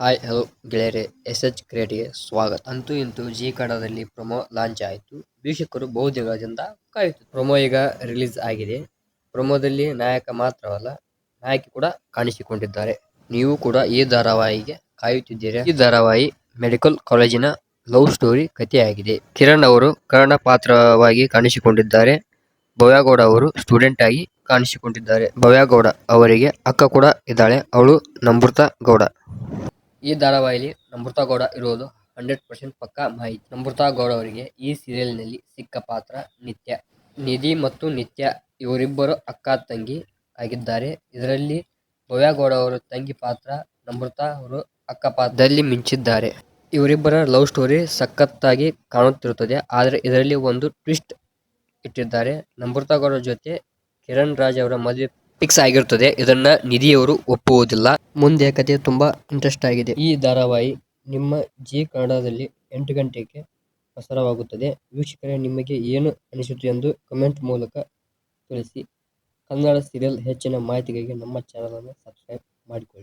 Hi hello ಗೆಳೆಯರೆ. S H ಕ್ರಿಯೇಟಿಗೆ ಸ್ವಾಗತ. ಅಂತೂ ಇಂತೂ ಜಿ ಕನ್ನಡದಲ್ಲಿ ಪ್ರೊಮೋ ಲಾಂಚ್ ಆಯಿತು. ವೀಕ್ಷಕರು ಬಹುದಿನಗಳಿಂದ ಕಾಯಿತು ಪ್ರೊಮೋ ಈಗ ರಿಲೀಸ್ ಆಗಿದೆ. ಪ್ರೊಮೋದಲ್ಲಿ ನಾಯಕ ಮಾತ್ರವಲ್ಲ, ನಾಯಕಿ ಕೂಡ ಕಾಣಿಸಿಕೊಂಡಿದ್ದಾರೆ. ನೀವು ಕೂಡ ಈ ಧಾರಾವಾಹಿಗೆ ಕಾಯುತ್ತಿದ್ದೀರಾ? ಈ ಧಾರಾವಾಹಿ ಮೆಡಿಕಲ್ ಕಾಲೇಜಿನ ಲವ್ ಸ್ಟೋರಿ ಕಥೆಯಾಗಿದೆ. ಕಿರಣ್ ಅವರು ಕರ್ಣ ಪಾತ್ರವಾಗಿ ಕಾಣಿಸಿಕೊಂಡಿದ್ದಾರೆ. ಭವ್ಯಗೌಡ ಅವರು ಸ್ಟೂಡೆಂಟ್ ಆಗಿ ಕಾಣಿಸಿಕೊಂಡಿದ್ದಾರೆ. ಭವ್ಯಗೌಡ ಅವರಿಗೆ ಅಕ್ಕ ಕೂಡ ಇದ್ದಾಳೆ. ಅವಳು ನಮೃತ ಗೌಡ. ಈ ಧಾರಾವಾಹಿಯಲ್ಲಿ ನಮೃತ ಗೌಡ ಇರೋದು ಹಂಡ್ರೆಡ್ ಪರ್ಸೆಂಟ್ ಪಕ್ಕಾ ಮಾಹಿತಿ. ನಮೃತ ಗೌಡ ಅವರಿಗೆ ಈ ಸೀರಿಯಲ್ನಲ್ಲಿ ಸಿಕ್ಕ ಪಾತ್ರ ನಿತ್ಯ. ನಿಧಿ ಮತ್ತು ನಿತ್ಯ ಇವರಿಬ್ಬರು ಅಕ್ಕ ತಂಗಿ ಆಗಿದ್ದಾರೆ. ಇದರಲ್ಲಿ ಭವ್ಯ ಗೌಡ ಅವರು ತಂಗಿ ಪಾತ್ರ, ನಮೃತ ಅವರು ಅಕ್ಕ ಪಾತ್ರದಲ್ಲಿ ಮಿಂಚಿದ್ದಾರೆ. ಇವರಿಬ್ಬರ ಲವ್ ಸ್ಟೋರಿ ಸಖತ್ತಾಗಿ ಕಾಣುತ್ತಿರುತ್ತದೆ. ಆದರೆ ಇದರಲ್ಲಿ ಒಂದು ಟ್ವಿಸ್ಟ್ ಇಟ್ಟಿದ್ದಾರೆ. ನಮೃತ ಗೌಡ ಜೊತೆ ಕಿರಣ್ ರಾಜ್ ಅವರ ಮದುವೆ ಫಿಕ್ಸ್ ಆಗಿರುತ್ತದೆ. ಇದನ್ನ ನಿಧಿಯವರು ಒಪ್ಪುವುದಿಲ್ಲ. ಮುಂದೆ ಕಥೆ ತುಂಬಾ ಇಂಟ್ರೆಸ್ಟ್ ಆಗಿದೆ. ಈ ಧಾರಾವಾಹಿ ನಿಮ್ಮ ಜಿ ಕನ್ನಡದಲ್ಲಿ ಎಂಟು ಗಂಟೆಗೆ ಪ್ರಸಾರವಾಗುತ್ತದೆ. ವೀಕ್ಷಕರೇ, ನಿಮಗೆ ಏನು ಅನಿಸಿತು ಎಂದು ಕಮೆಂಟ್ ಮೂಲಕ ತಿಳಿಸಿ. ಕನ್ನಡ ಸೀರಿಯಲ್ ಹೆಚ್ಚಿನ ಮಾಹಿತಿಗಾಗಿ ನಮ್ಮ ಚಾನಲನ್ನು ಸಬ್ಸ್ಕ್ರೈಬ್ ಮಾಡಿಕೊಳ್ಳಿ.